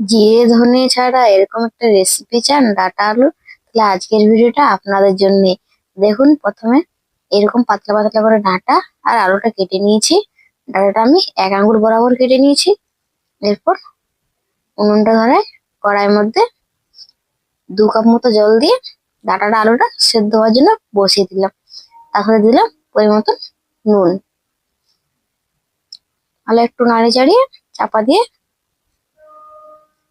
জিরে ধনে ছাড়া এরকম একটা রেসিপি চান, ডাটা আলু, তাহলে আজকের ভিডিওটা আপনাদের জন্য। দেখুন, প্রথমে এরকম পাতলা পাতলা করে ডাঁটা আর আলুটা কেটে নিয়েছি। ডাঁটাটা আমি এক আঙ্গুল বরাবর কেটে নিয়েছি। এরপর উনুনটা ধরে কড়াইয়ের মধ্যে দু কাপ মতো জল দিয়ে ডাঁটাটা আলুটা সেদ্ধ হওয়ার জন্য বসিয়ে দিলাম। তারপরে দিলাম পরিমতো নুন। আলু একটু নাড়ি চাড়িয়ে চাপা দিয়ে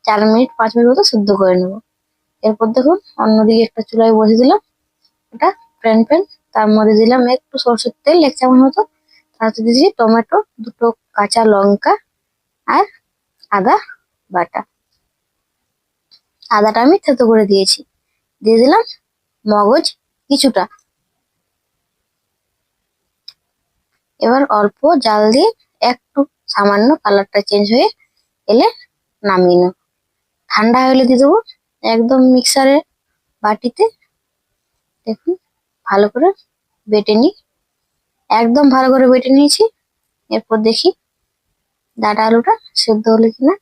চার মিনিট, পাঁচ মিনিট মতো সিদ্ধ করে নেব। এরপর দেখুন, অন্যদিকে একটা চুলায় বসে দিলাম। ওটা প্যান প্যান, তার মধ্যে দিলাম একটু সরষের তেল, এক চামচ মতো। তাতে দিয়েছি টমেটো, দুটো কাঁচা লঙ্কা আর আদা বাটা। আদাটা আমি থেতো করে দিয়েছি। দিয়ে দিলাম মগজ কিছুটা। এবার অল্প জাল দিয়ে একটু সামান্য কালারটা চেঞ্জ হয়ে এলে নামিয়ে নেব। ঠান্ডা হলে দিয়ে দেবো। একদম মিক্সারে বাটিতে দেখুন, ভালো করে বেটে নিই। একদম ভালো করে বেটে নিয়েছি। এরপর দেখি ডাটা আলুটা সেদ্ধ হলো কিনা।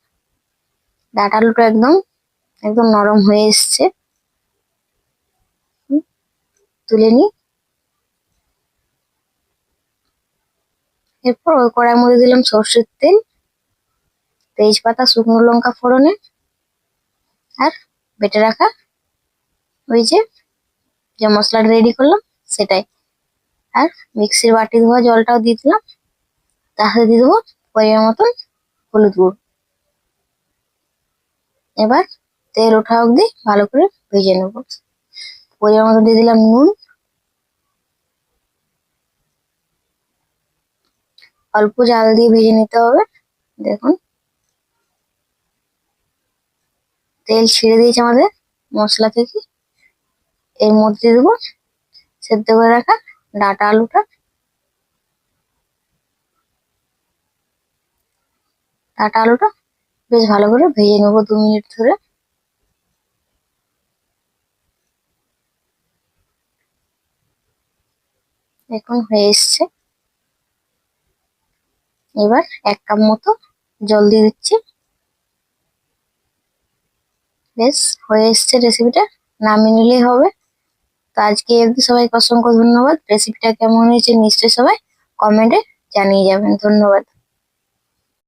ডাটা আলুটা একদম একদম নরম হয়ে এসছে। তুলে নিই। এরপর ওই কড়াইয়ের মধ্যে দিলাম সর্ষের তেল, তেজপাতা, শুকনো লঙ্কা ফোড়নে। আর বেটে রাখা ওই যে যে মশলাটা রেডি করলাম সেটাই। আর মিক্সির বাটি ধোয়া জলটাও দিয়ে দিলাম। সাথে দিয়ে দেবো পরিমাণ মতন হলুদ গুঁড়ো। এবার তেল ওঠা অবধি ভালো করে ভেজে নেব। পরিমাণ মতো দিয়ে দিলাম নুন। অল্প জাল দিয়ে ভেজে নিতে হবে। দেখুন তেল ছেড়ে দিয়েছে আমাদের মশলা থেকে। এর মধ্যে দেবো সেদ্ধ করে রাখা ডাটা আলুটা। ডাটা আলুটা বেশ ভালো করে ভেজে নেব দু মিনিট ধরে। দেখুন, হয়ে এসছে। এবার এক কাপ মতো জল দিয়ে দিচ্ছি। বেশ, হয়ে এসছে রেসিপিটা নামিয়ে নিলেই হবে। তো আজকে অবধি সবাইকে অসংখ্য ধন্যবাদ। রেসিপিটা কেমন হয়েছে নিশ্চয়ই সবাই কমেন্টে জানিয়ে যাবেন। ধন্যবাদ।